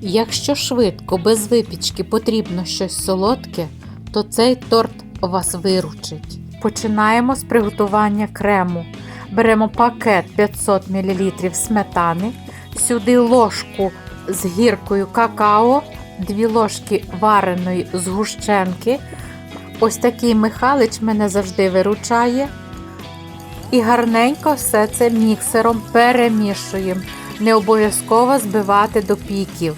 Якщо швидко, без випічки потрібно щось солодке, то цей торт вас виручить. Починаємо з приготування крему. Беремо пакет 500 мл сметани, сюди ложку з гіркою какао, 2 ложки вареної згущенки. Ось такий Михалич мене завжди виручає. І гарненько все це міксером перемішуємо. Не обов'язково збивати до піків.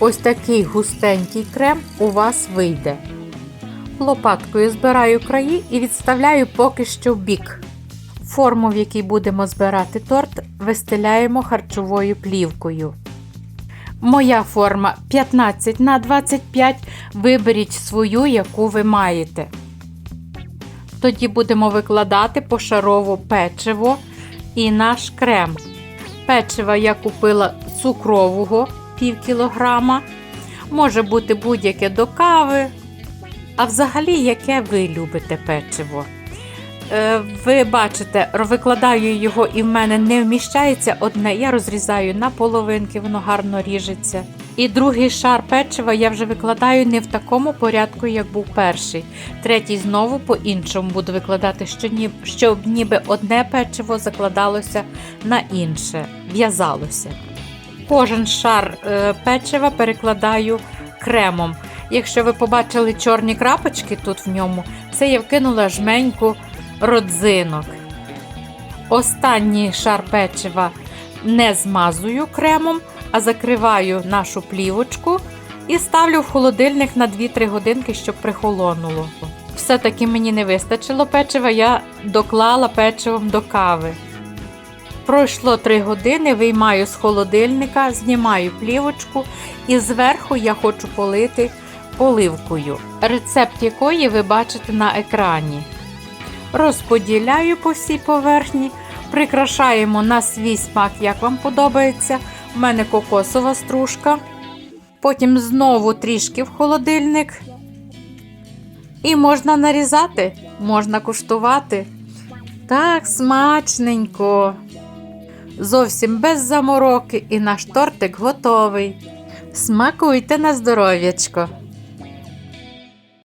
Ось такий густенький крем у вас вийде. Лопаткою збираю краї і відставляю поки що в бік. Форму, в якій будемо збирати торт, вистеляємо харчовою плівкою. Моя форма 15 на 25. Виберіть свою, яку ви маєте. Тоді будемо викладати пошарово печиво і наш крем. Печива я купила цукрового пів кілограма. Може бути будь-яке до кави. А взагалі, яке ви любите печиво? Е, ви бачите, викладаю його і в мене не вміщається одне. Я розрізаю на половинки, воно гарно ріжеться. І другий шар печива я вже викладаю не в такому порядку, як був перший. Третій знову по-іншому буду викладати, щоб ніби одне печиво закладалося на інше, в'язалося. Кожен шар е, печива перекладаю кремом. Якщо ви побачили чорні крапочки тут в ньому, це я вкинула жменьку родзинок. Останній шар печива не змазую кремом, а закриваю нашу плівочку і ставлю в холодильник на 2-3 годинки, щоб прихолонуло. Все-таки мені не вистачило печива, я доклала печивом до кави. Пройшло 3 години, виймаю з холодильника, знімаю плівочку і зверху я хочу полити поливкою, рецепт якої ви бачите на екрані. Розподіляю по всій поверхні, прикрашаємо на свій смак, як вам подобається. У мене кокосова стружка. Потім знову трішки в холодильник. І можна нарізати, можна куштувати. Так, смачненько. Зовсім без замороки, і наш тортик готовий. Смакуйте на здоров'ячко!